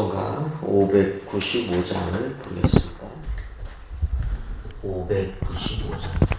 찬송가 595장을 보겠습니다. 595장.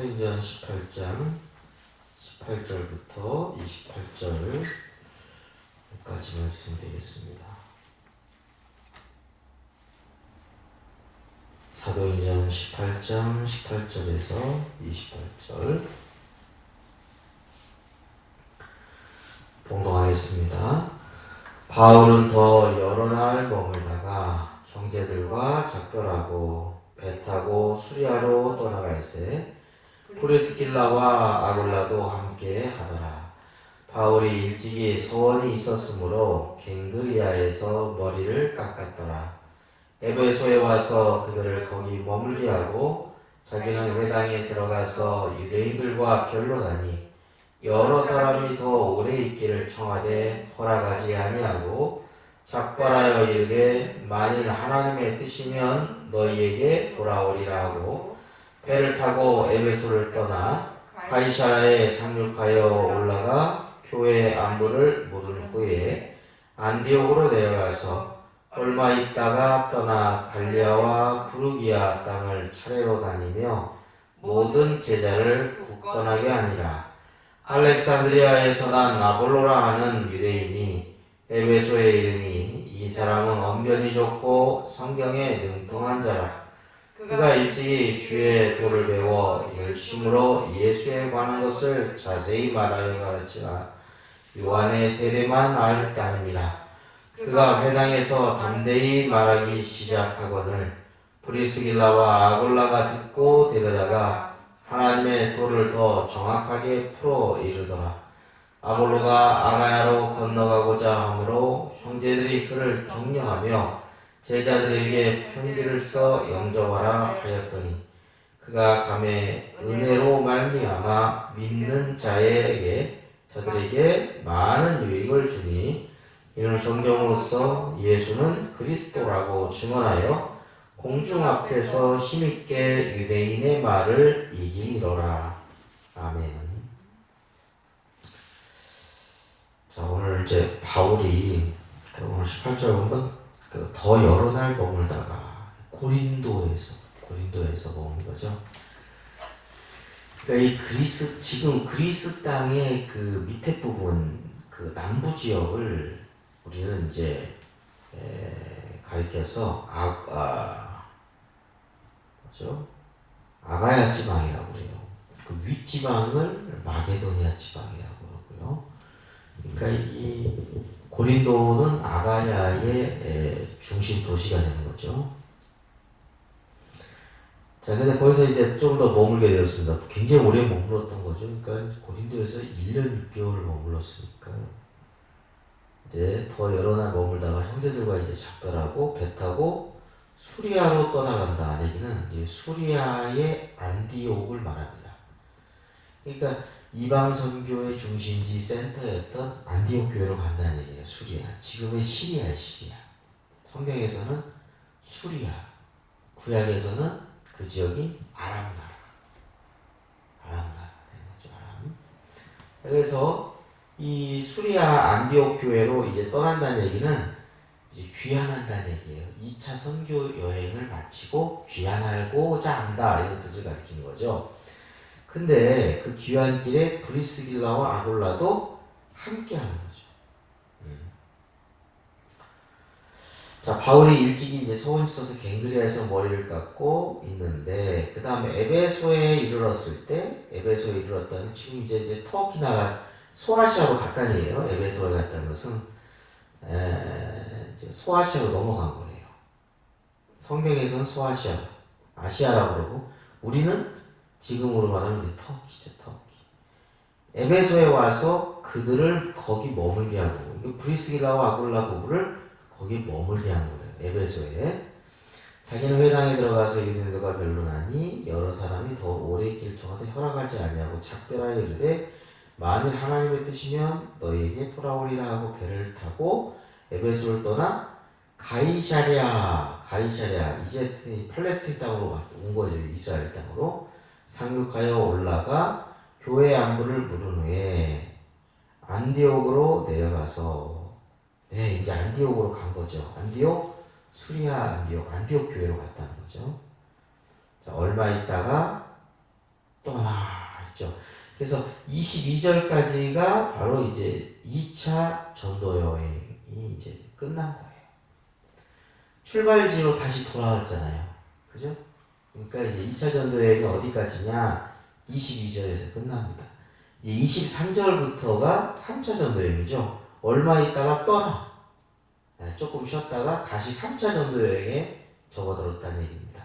사도행전 18장 18절부터 28절까지 말씀드리겠습니다. 사도행전 18장 18절에서 28절 봉독하겠습니다. 바울은 더 여러 날 머물다가 형제들과 작별하고 배 타고 수리아로 떠나갈새 프리스길라와 아굴라도 함께 하더라. 바울이 일찍이 소원이 있었으므로 갱그리아에서 머리를 깎았더라. 에베소에 와서 그들을 거기 머물게 하고 자기는 회당에 들어가서 유대인들과 변론하니 여러 사람이 더 오래 있기를 청하되 허락하지 아니하고 작발하여 이르되 만일 하나님의 뜻이면 너희에게 돌아오리라 하고 배를 타고 에베소를 떠나 가이사라에 상륙하여 올라가 교회 안부를 물은 후에 안디옥으로 내려가서 얼마 있다가 떠나 갈리아와 부르기아 땅을 차례로 다니며 모든 제자를 굳건하게 하니라. 알렉산드리아에서 난 아볼로라 하는 유대인이 에베소에 이르니 이 사람은 언변이 좋고 성경에 능통한 자라. 그가 일찍이 주의 도를 배워 열심으로 예수에 관한 것을 자세히 말하여 가르치나 요한의 세례만 알다름이라. 그가 회당에서 담대히 말하기 시작하거늘 브리스길라와 아골라가 듣고 데려다가 하나님의 도를 더 정확하게 풀어 이르더라. 아볼로가 아가야로 건너가고자 하므로 형제들이 그를 격려하며 제자들에게 편지를 써 영접하라 하였더니 그가 감에 은혜로 말미암아 믿는 자에게 저들에게 많은 유익을 주니 이는 성경으로서 예수는 그리스도라고 증언하여 공중 앞에서 힘있게 유대인의 말을 이기니로라. 아멘. 자, 오늘 이제 바울이 그 오늘 18절 보면 그 더 여러 날 머물다가 고린도에서 고린도에서 머문 거죠. 그러니까 이 그리스 지금 그리스 땅의 그 밑에 부분 그 남부 지역을 우리는 이제 에, 가리켜서 아, 아 뭐죠? 아가야 지방이라고 그래요. 그 윗지방을 마게도니아 지방이라고 그러고요. 그러니까 이 고린도는 아가야의 에, 중심 도시가 되는 거죠. 자, 근데 거기서 이제 좀 더 머물게 되었습니다. 굉장히 오래 머물렀던 거죠. 그러니까 고린도에서 1년 6개월을 머물렀으니까 이제 더 여러 날 머물다가 형제들과 이제 작별하고 배 타고 수리아로 떠나간다. 얘기는 수리아의 안디옥을 말합니다. 그러니까 이방 선교의 중심지 센터였던 안디옥 교회로 간다는 얘기예요. 수리아. 지금의 시리아의 시리아. 성경에서는 수리아. 구약에서는 그 지역이 아람 나라. 아람 나라. 아람. 그래서 이 수리아 안디옥 교회로 이제 떠난다는 얘기는 이제 귀환한다는 얘기예요. 2차 선교 여행을 마치고 귀환하고자 한다 이런 뜻을 가리키는 거죠. 근데 그 귀환길에 브리스길라와 아골라도 함께 하는 거죠. 음. 자 바울이 일찍이 이제 소원 써서 갱그리아에서 머리를 깎고 있는데 그 다음에 에베소에 이르렀을 때 에베소에 이르렀다는 지금 이제 이제 터키 나라 소아시아로 갔다니에요. 에베소에 갔다는 것은 에, 이제 소아시아로 넘어간 거예요. 성경에서는 소아시아, 아시아라고 그러고 우리는 지금으로 말하면 이제 터키죠, 터키. 에베소에 와서 그들을 거기 머물게 하고 이게 브리스기라와 아굴라 부부를 거기 머물게 한 거예요. 에베소에. 자기는 회당에 들어가서 유대인들과 변론하니 여러 사람이 더 오래 있기를 저한테 허락하지 아니하고 작별하여 이르되 만일 하나님의 뜻이면 너희에게 돌아오리라 하고 배를 타고 에베소를 떠나 가이샤리아 가이샤리아 이제 팔레스틴 땅으로 왔- 온 거죠 이스라엘 땅으로 상륙하여 올라가 교회 안부를 물은 후에 안디옥으로 내려가서 네 이제 안디옥으로 간 거죠 안디옥 수리아 안디옥 안디옥 교회로 갔다는 거죠 자 얼마 있다가 떠나있죠 그래서 22절까지가 바로 이제 2차 전도 여행이 이제 끝난 거예요. 출발지로 다시 돌아왔잖아요. 그죠? 그러니까 이제 2차 전도 여행이 어디까지냐? 22절에서 끝납니다. 이제 23절부터가 3차 전도 여행이죠. 얼마 있다가 떠나. 네, 조금 쉬었다가 다시 3차 전도 여행에 접어들었다는 얘기입니다.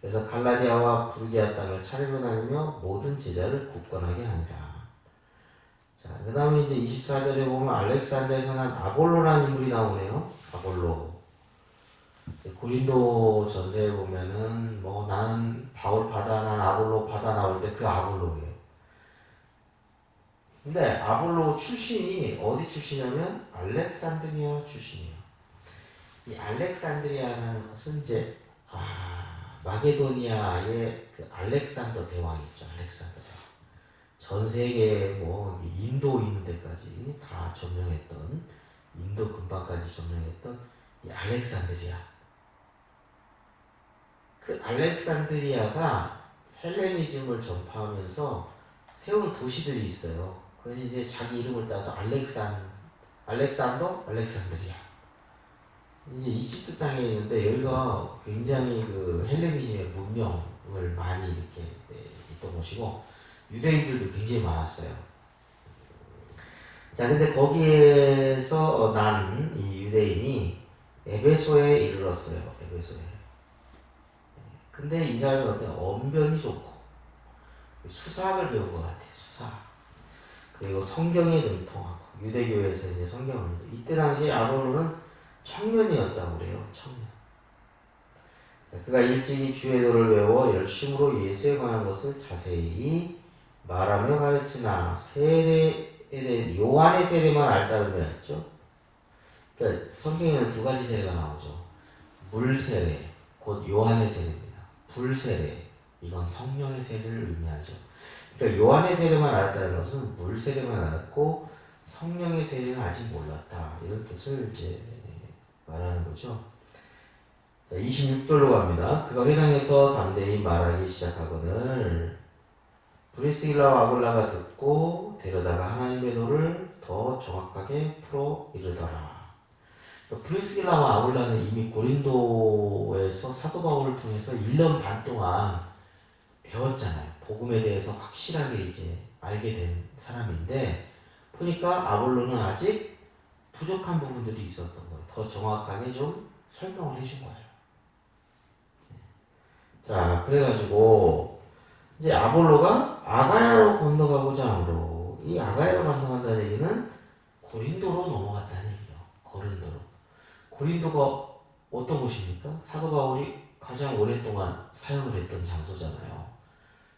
그래서 갈라디아와 부르기아 땅을 차례로 다니며 모든 제자를 굳건하게 하니라. 자, 그 다음에 이제 24절에 보면 알렉산드에서 난 아볼로라는 인물이 나오네요. 아볼로. 고린도 전서에 보면은 뭐 나는 바울 받아, 난 아볼로 받아 나올 때 그 아볼로예요. 근데 아볼로 출신이 어디 출신이냐면 알렉산드리아 출신이에요. 이 알렉산드리아라는 것은 이제 아, 마게도니아의 그 알렉산더 대왕이 있죠. 알렉산더 대왕. 전 세계 뭐 인도 있는 데까지 다 점령했던 인도 근방까지 점령했던 이 알렉산드리아. 그 알렉산드리아가 헬레니즘을 전파하면서 세운 도시들이 있어요. 그래서 이제 자기 이름을 따서 알렉산 알렉산더 알렉산드리아. 이제 이집트 땅에 있는데 여기가 굉장히 그 헬레니즘의 문명을 많이 이렇게 네, 있던 곳이고 유대인들도 굉장히 많았어요. 자, 근데 거기에서 난 이 유대인이 에베소에 이르렀어요. 에베소에. 근데 이 사람이 어떤 언변이 좋고 수사학을 배운 것 같아요. 수사학. 그리고 성경에 능통하고 유대교에서 이제 성경을 이때 당시 아볼로는 청년이었다고 그래요. 청년. 자, 그가 일찍이 주의 도를 외워 열심으로 예수에 관한 것을 자세히 말하며 가르치나 세례에 대해 요한의 세례만 알다는 걸 했죠. 그러니까 성경에는 두 가지 세례가 나오죠. 물 세례, 곧 요한의 세례입니다. 불 세례, 이건 성령의 세례를 의미하죠. 그러니까 요한의 세례만 알았다는 것은 물 세례만 알았고 성령의 세례는 아직 몰랐다 이런 뜻을 이제 말하는 거죠. 자, 26절로 갑니다. 그가 회당에서 담대히 말하기 시작하거늘 브리스길라와 아굴라가 듣고 데려다가 하나님의 도를 더 정확하게 풀어 이르더라. 브리스길라와 아굴라는 이미 고린도에서 사도 바울을 통해서 1년 반 동안 배웠잖아요. 복음에 대해서 확실하게 이제 알게 된 사람인데 보니까 아볼로는 아직 부족한 부분들이 있었던 거예요. 더 정확하게 좀 설명을 해준 거예요. 자, 그래가지고 이제 아볼로가 아가야로 건너가고자 하므로 이 아가야로 건너간다는 얘기는 고린도로 넘어갔다는. 고린도가 어떤 곳입니까? 사도 바울이 가장 오랫동안 사역을 했던 장소잖아요.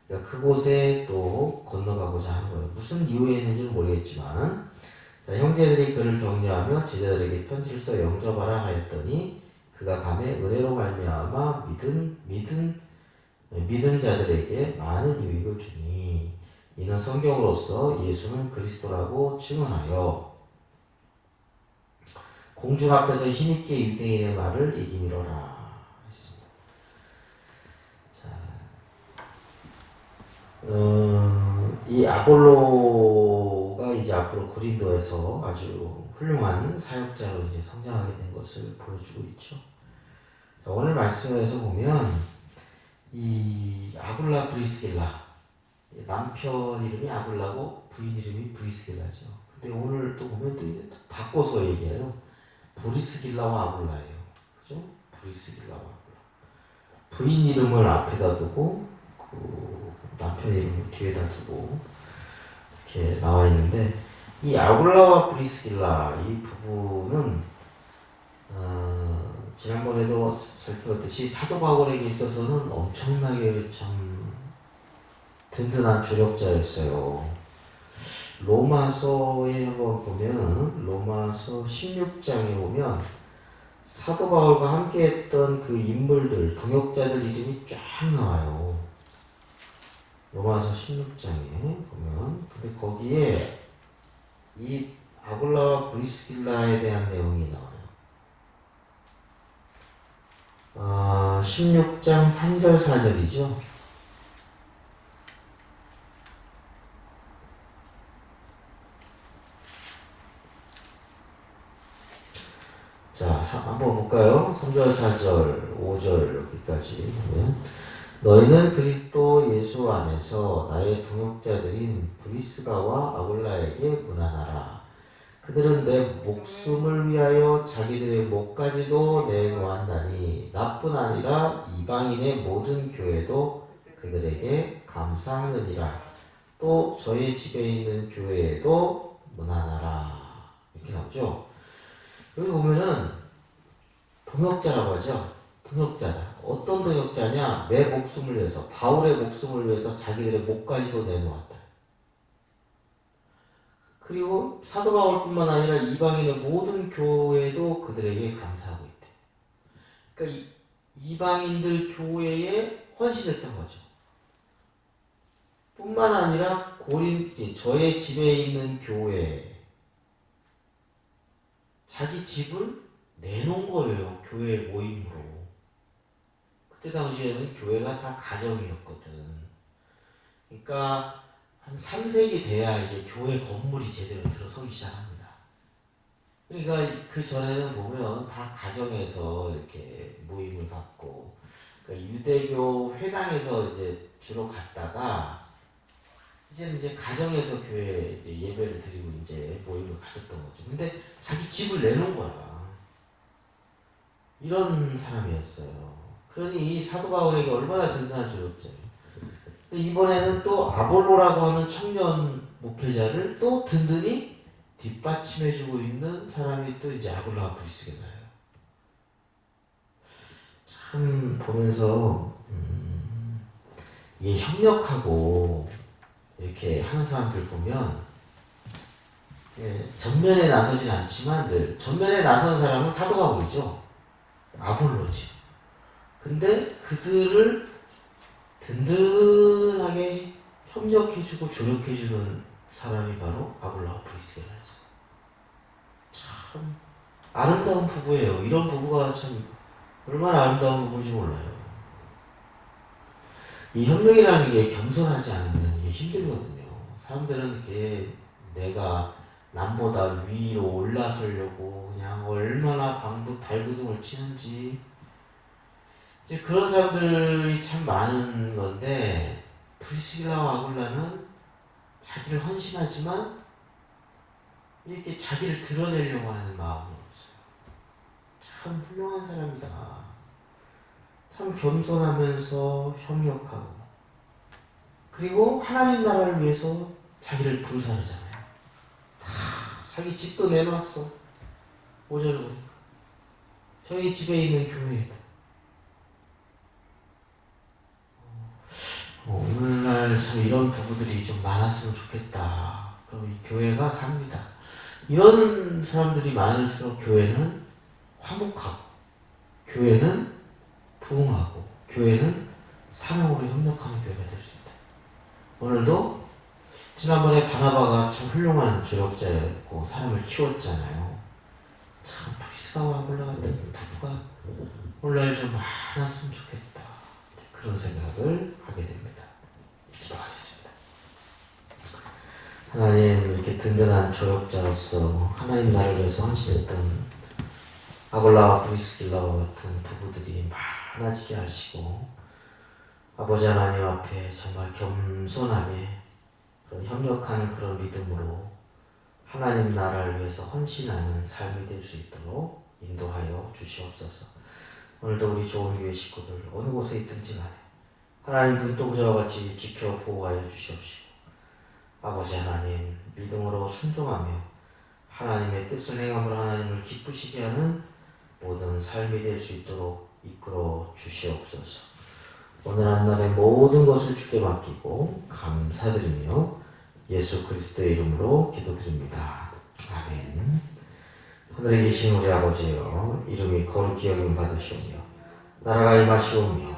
그러니까 그곳에 또 건너가고자 하는 거예요. 무슨 이유였는지는 모르겠지만 자, 형제들이 그를 격려하며 제자들에게 편지를 써 영접하라 하였더니 그가 감에 은혜로 말미암아 믿은 믿은 믿은 자들에게 많은 유익을 주니 이는 성경으로서 예수는 그리스도라고 증언하여 공중 앞에서 힘있게 유대인의 말을 이기미로라 했습니다. 자, 어, 이 아볼로가 이제 앞으로 고린도에서 아주 훌륭한 사역자로 이제 성장하게 된 것을 보여주고 있죠. 자, 오늘 말씀에서 보면 이 아굴라 브리스길라 남편 이름이 아굴라고 부인 이름이 브리스길라죠. 근데 오늘 또 보면 또 이제 바꿔서 얘기해요. 브리스길라와 아굴라예요. 그죠? 브리스길라와 아굴라. 부인 이름을 앞에다 두고 그 남편 이름을 뒤에다 두고 이렇게 나와 있는데 이 아굴라와 브리스길라 이 부부는 어, 지난번에도 살펴봤듯이 사도 바울에게 있어서는 엄청나게 참 든든한 조력자였어요. 로마서에 한번 보면 로마서 16장에 보면 사도 바울과 함께했던 그 인물들 동역자들 이름이 쫙 나와요. 로마서 16장에 보면 근데 거기에 이 아굴라와 브리스길라에 대한 내용이 나와요. 아, 16장 3절 4절이죠. 자, 사- 한번 볼까요? 3절, 4절, 5절 보면 너희는 그리스도 예수 안에서 나의 동역자들인 브리스가와 아굴라에게 문안하라. 그들은 내 목숨을 위하여 자기들의 목까지도 내놓았나니 나뿐 아니라 이방인의 모든 교회도 그들에게 감사하느니라. 또 저희 집에 있는 교회에도 문안하라. 이렇게 나오죠. 여기 보면은 동역자라고 하죠. 동역자다. 어떤 동역자냐? 내 목숨을 위해서, 바울의 목숨을 위해서 자기들의 목까지도 내놓았다. 그리고 사도 바울뿐만 아니라 이방인의 모든 교회도 그들에게 감사하고 있대. 그러니까 이, 이방인들 교회에 헌신했던 거죠. 뿐만 아니라 고린 저의 집에 있는 교회 자기 집을 내놓은 거예요. 교회 모임으로. 그때 당시에는 교회가 다 가정이었거든. 그러니까 한 3세기 돼야 이제 교회 건물이 제대로 들어서기 시작합니다. 그러니까 그 전에는 보면 다 가정에서 이렇게 모임을 갖고 그러니까 유대교 회당에서 이제 주로 갔다가 이제는 이제 가정에서 교회 이제 예배를 드리고 이제 모임을 가졌던 거죠. 근데 자기 집을 내놓은 거야. 이런 사람이었어요. 그러니 이 사도 바울에게 얼마나 든든한 조력자예요. 이번에는 또 아볼로라고 하는 청년 목회자를 또 든든히 뒷받침해주고 있는 사람이 또 이제 아볼로와 브리스게나요. 참 보면서 음, 이 협력하고 이렇게 하는 사람들 보면 예, 전면에 나서진 않지만 늘 전면에 나선 사람은 사도 바울이죠. 아볼로지. 근데 그들을 든든하게 협력해주고 조력해주는 사람이 바로 아볼로와 브리스게라였어요. 참 아름다운 부부예요. 이런 부부가 참 얼마나 아름다운 부부인지 몰라요. 이 협력이라는 게 겸손하지 않으면 이게 힘들거든요. 사람들은 이렇게 내가 남보다 위로 올라서려고 그냥 얼마나 방부 발구둥을 치는지 그런 사람들이 참 많은 건데 프리스길라와 아굴라는 자기를 헌신하지만 이렇게 자기를 드러내려고 하는 마음이 없어요. 참 훌륭한 사람이다. 참 겸손하면서 협력하고 그리고 하나님 나라를 위해서 자기를 부르사르잖아요. 다 자기 집도 내놓았어. 5절 보니까. 그리고 하나님 나라를 위해서 자기를 부르사르잖아요. 다 자기 집도 내놓았어. 5절 보니까. 그리고 하나님 나라를 위해서 자기를 부르사르잖아요. 다 자기 집도 내놓았어. 5절 보니까. 그리고 하나님 나라를 위해서 자기를 부르사르잖아요. 저희 집에 있는 교회도 어, 참 이런 부부들이 좀 많았으면 좋겠다. 그럼 이 교회가 삽니다. 이런 사람들이 많을수록 교회는 화목하고, 교회는 부흥하고, 교회는 사랑으로 협력하는 교회가 될 수 있다. 오늘도 지난번에 바나바가 참 훌륭한 조력자였고 사람을 키웠잖아요. 참 프리스가와 아굴라 같은 부부가 오늘날 좀 많았으면 좋겠다. 그런 생각을 하게 됩니다. 기도하겠습니다. 하나님 이렇게 든든한 조력자로서 하나님 나를 위해서 헌신했던 아골라와 브리스길라와 같은 부부들이 많아지게 하시고 아버지 하나님 앞에 정말 겸손하게 그런 협력하는 그런 믿음으로 하나님 나라를 위해서 헌신하는 삶이 될 수 있도록 인도하여 주시옵소서. 오늘도 우리 좋은 교회 식구들 어느 곳에 있든지 간에 하나님 눈동자와 같이 지켜 보호하여 주시옵시고 아버지 하나님 믿음으로 순종하며 하나님의 뜻을 행함으로 하나님을 기쁘시게 하는 모든 삶이 될 수 있도록 이끌어 주시옵소서. 오늘 한날의 모든 것을 주께 맡기고 감사드리며 예수 그리스도의 이름으로 기도드립니다. 아멘. 하늘에 계신 우리 아버지여 이름이 거룩히 여김 받으시오며 나라가 임하시오며